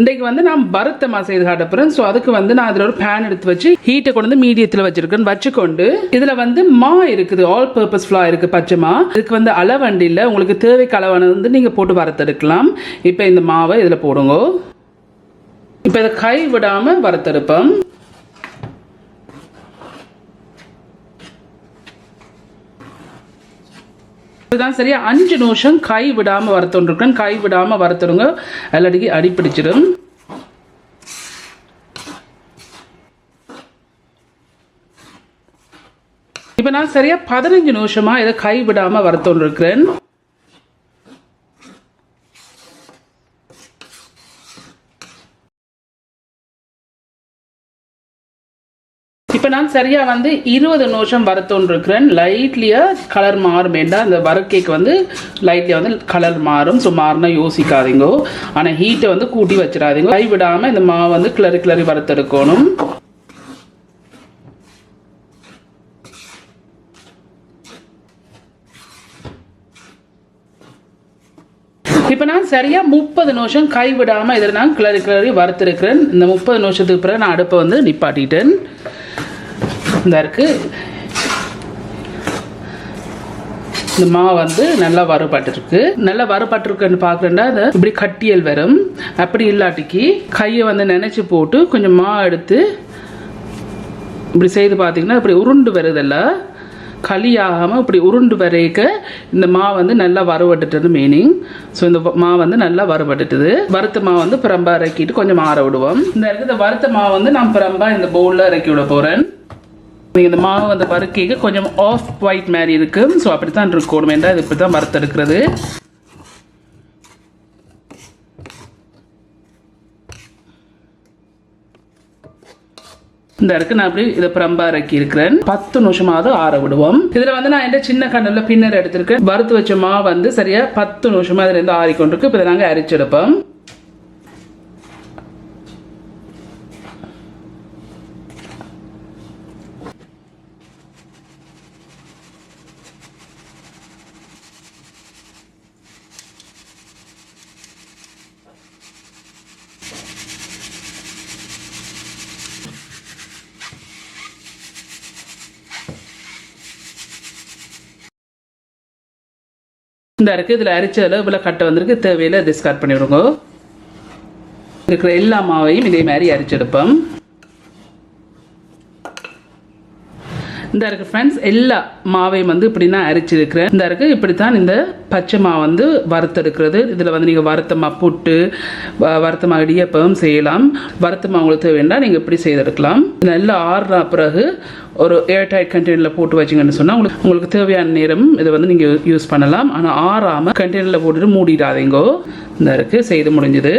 இன்றைக்கு வந்து நான் பருத்தமா செய்து காட்டப்புறேன். ஸோ அதுக்கு வந்து நான் அதில் ஒரு பேன் எடுத்து வச்சு ஹீட்டை கொண்டு வந்து மீடியத்தில் வச்சிருக்கேன். வச்சுக்கொண்டு இதில் வந்து மா இருக்குது. ஆல் பர்பஸ் ஃப்ளா இருக்குது பச்சை மா. இதுக்கு வந்து அளவண்டி இல்லை. உங்களுக்கு தேவைக்கு அளவானது வந்து நீங்கள் போட்டு வறுத்தெடுக்கலாம். இப்போ இந்த மாவை இதில் போடுங்க. இப்போ இதை கை விடாமல் வறுத்தெடுப்போம். இதுதான் சரியா? அஞ்சு நிமிஷம் கை விடாமல் வறுத்துருக்கேன் கை விடாமல் வறுத்துருங்க எல்லாடிக்கு அடிப்பிடிச்சிடும் இப்போ நான் சரியா பதினஞ்சு நிமிஷமா இதை கை விடாமல் வறுத்துருக்கிறேன் இப்போ நான் சரியா வந்து இருபது நிமிஷம் வறுத்தோன்னு இருக்கிறேன் லைட்லியா கலர் மாறும். வேண்டாம் அந்த கேக் வந்து லைட்லியாக வந்து கலர் மாறும். ஸோ மாறினா யோசிக்காதீங்க ஆனால் ஹீட்டை வந்து கூட்டி வச்சிடாதீங்க. கை விடாமல் இந்த மாவு வந்து கிளறி கிளறி வறுத்தெடுக்கணும். இப்போ நான் சரியா முப்பது நிமிஷம் கை விடாமல் இதில் நான் கிளறி கிளறி வறுத்திருக்கிறேன். இந்த முப்பது நிமிஷத்துக்கு பிறகு நான் அடுப்பை வந்து நிப்பாட்டிட்டேன். இந்த இருக்குது இந்த மாவு வந்து நல்லா வறுபட்டுருக்கு. நல்லா வறுபட்டிருக்குன்னு பார்க்குறேன்னா அது இப்படி கட்டியல் வரும். அப்படி இல்லாட்டிக்கு கையை வந்து நினச்சி போட்டு கொஞ்சம் மா எடுத்து இப்படி செய்து பார்த்தீங்கன்னா இப்படி உருண்டு வருதல்ல. களியாகாமல் இப்படி உருண்டு வரைக்க இந்த மா வந்து நல்லா வறுபட்டுட்டது மீனிங் ஸோ இந்த மா வந்து நல்லா வறுபட்டுட்டுது. வறுத்த மா வந்து பிரம்பா இறக்கிட்டு கொஞ்சம் ஆற விடுவோம். இந்த இருக்கிற இந்த வறுத்த மா வந்து நான் பிரம்பா இந்த பவுலில் இறக்கி விட போகிறேன் இந்த மாவு வந்து வறுக்கைக்கு கொஞ்சம் ஆஃப் ஒயிட் மாதிரி இருக்குது ஸோ அப்படி தான் இருக்கணும் என்றால் இது இப்படி தான் வறுத்தெடுக்கிறது. இந்த இருக்கு நான் அப்படி இதை பிரம்பா இறக்கி இருக்கிறேன். பத்து நிமிஷமாவது ஆற விடுவோம். இதுல வந்து நான் என்ன சின்ன கண்ணில் பின்னர் எடுத்திருக்கேன். வறுத்து வச்ச மாவு வந்து சரியா பத்து நிமிஷமா இதுல இருந்து ஆறிக்கொண்டிருக்கு. இப்போ நாங்கள் அரிச்செடுப்போம் இந்த இருக்கு இதில் அரிச்ச அளவில் கட்டை வந்திருக்கு. தேவையில்லை டிஸ்கார்ட் பண்ணிவிடுங்க. இருக்கிற எல்லா மாவையும் இதே மாதிரி அரிச்செடுப்போம் இந்த இருக்கு ஃப்ரெண்ட்ஸ் எல்லா மாவையும் வந்து இப்படி நான் அரிச்சிருக்கிறேன் இந்த இருக்கு இப்படித்தான் இந்த பச்சை மாவு வந்து வறுத்தெடுக்கிறது இதில் வந்து நீங்கள் வறுத்த மா புட்டு வ- வறுத்த மா இடியப்பம் செய்யலாம். வறுத்த மாவு உங்களுக்கு வேண்டாம் நீங்கள் இப்படி செய்தெடுக்கலாம் நல்லா ஆறுன பிறகு ஒரு ஏர்டைட் கண்டெய்னரில் போட்டு வச்சிங்கன்னு சொன்னால் உங்களுக்கு உங்களுக்கு தேவையான நேரம் இதை வந்து நீங்கள் யூஸ் பண்ணலாம். ஆனால் ஆறாமல் கண்டெய்னரில் போட்டுட்டு மூடிடாதீங்கோ. இந்த இருக்குது செய்து முடிஞ்சது.